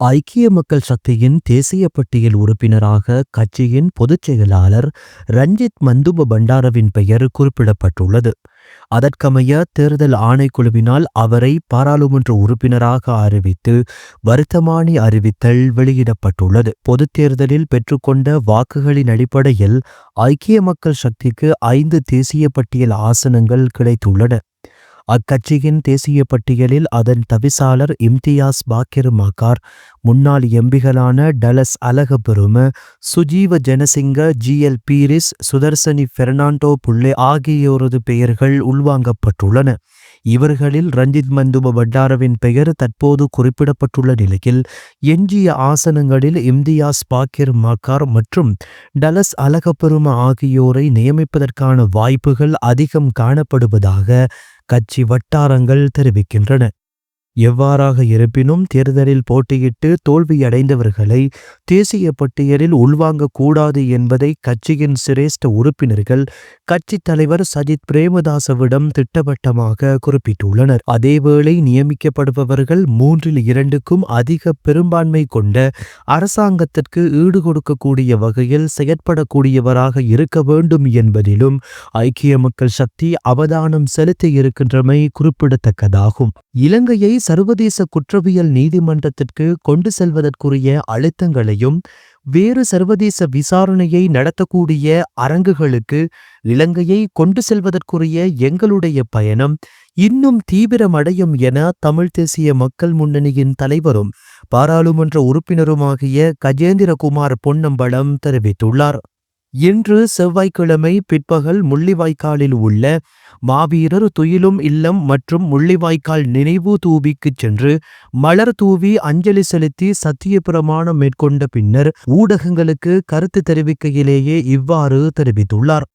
ஐக்கிய மக்கள் சக்தியின் தேசிய பட்டியல் உறுப்பினராக கட்சியின் பொதுச் செயலாளர் ரஞ்சித் மந்துப பண்டாரவின் பெயர் குறிப்பிடப்பட்டுள்ளது. அதற்கமைய தேர்தல் ஆணைக்குழுவினால் அவரை பாராளுமன்ற உறுப்பினராக அறிவித்து வருத்தமானி அறிவித்தல் வெளியிடப்பட்டுள்ளது. பொதுத் தேர்தலில் பெற்றுக்கொண்ட வாக்குகளின் அடிப்படையில் ஐக்கிய மக்கள் சக்திக்கு ஐந்து தேசிய பட்டியல் ஆசனங்கள் கிடைத்துள்ளன. அக்கட்சியின் தேசிய பட்டியலில் அதன் தவிசாளர் இம்தியாஸ் பாக்கிர் மக்கார் முன்னாள் எம்பிகளான Dullas Alahapperuma Sujeewa Senasinghe G L Peiris Sudarshini Fernandopulle ஆகியோரது பெயர்கள் உள்வாங்கப்பட்டுள்ளன. இவர்களில் ரஞ்சித் மந்துப பட்டாரவின் பெயர் தற்போது குறிப்பிடப்பட்டுள்ள நிலையில் எஞ்சிய ஆசனங்களில் இம்தியாஸ் பாக்கிர் மக்கார் மற்றும் டலஸ் அலகபெரும ஆகியோரை நியமிப்பதற்கான வாய்ப்புகள் அதிகம் காணப்படுவதாக கட்சி வட்டாரங்கள் தெரிவிக்கின்றன. எவ்வாறாக இருப்பினும் தேர்தலில் போட்டியிட்டு தோல்வியடைந்தவர்களை தேசிய பட்டியலில் உள்வாங்கக்கூடாது என்பதை கட்சியின் சிரேஷ்ட உறுப்பினர்கள் கட்சித் தலைவர் சஜித் பிரேமதாசவிடம் திட்டவட்டமாக குறிப்பிட்டுள்ளனர். அதேவேளை நியமிக்கப்படுபவர்கள் மூன்றில் இரண்டுக்கும் அதிக பெரும்பான்மை கொண்ட அரசாங்கத்திற்கு ஈடு கொடுக்கக்கூடிய வகையில் செயற்படக்கூடியவராக இருக்க வேண்டும் என்பதிலும் ஐக்கிய மக்கள் சக்தி அவதானம் செலுத்தி இருக்கின்றமை குறிப்பிடத்தக்கதாகும். இலங்கையை சர்வதேச குற்றவியல் நீதிமன்றத்திற்கு கொண்டு செல்வதற்குரிய அழுத்தங்களையும் வேறு சர்வதேச விசாரணையை நடத்தக்கூடிய அரங்குகளுக்கு இலங்கையை கொண்டு செல்வதற்குரிய எங்களுடைய பயணம் இன்னும் தீவிரமடையும் என தமிழ் தேசிய மக்கள் முன்னணியின் தலைவரும் பாராளுமன்ற உறுப்பினருமாகிய கஜேந்திரகுமார் பொன்னம்பலம் தெரிவித்துள்ளார். இன்று செவ்வாய்க்கிழமை பிற்பகல் முள்ளிவாய்க்காலில் உள்ள மாவீரர் துயிலும் இல்லம் மற்றும் முள்ளிவாய்க்கால் நினைவு தூவிக்குச் சென்று மலர் தூவி அஞ்சலி செலுத்தி சத்திய பிரமாணம் மேற்கொண்ட பின்னர் ஊடகங்களுக்கு கருத்து தெரிவிக்கையிலேயே இவ்வாறு தெரிவித்துள்ளார்.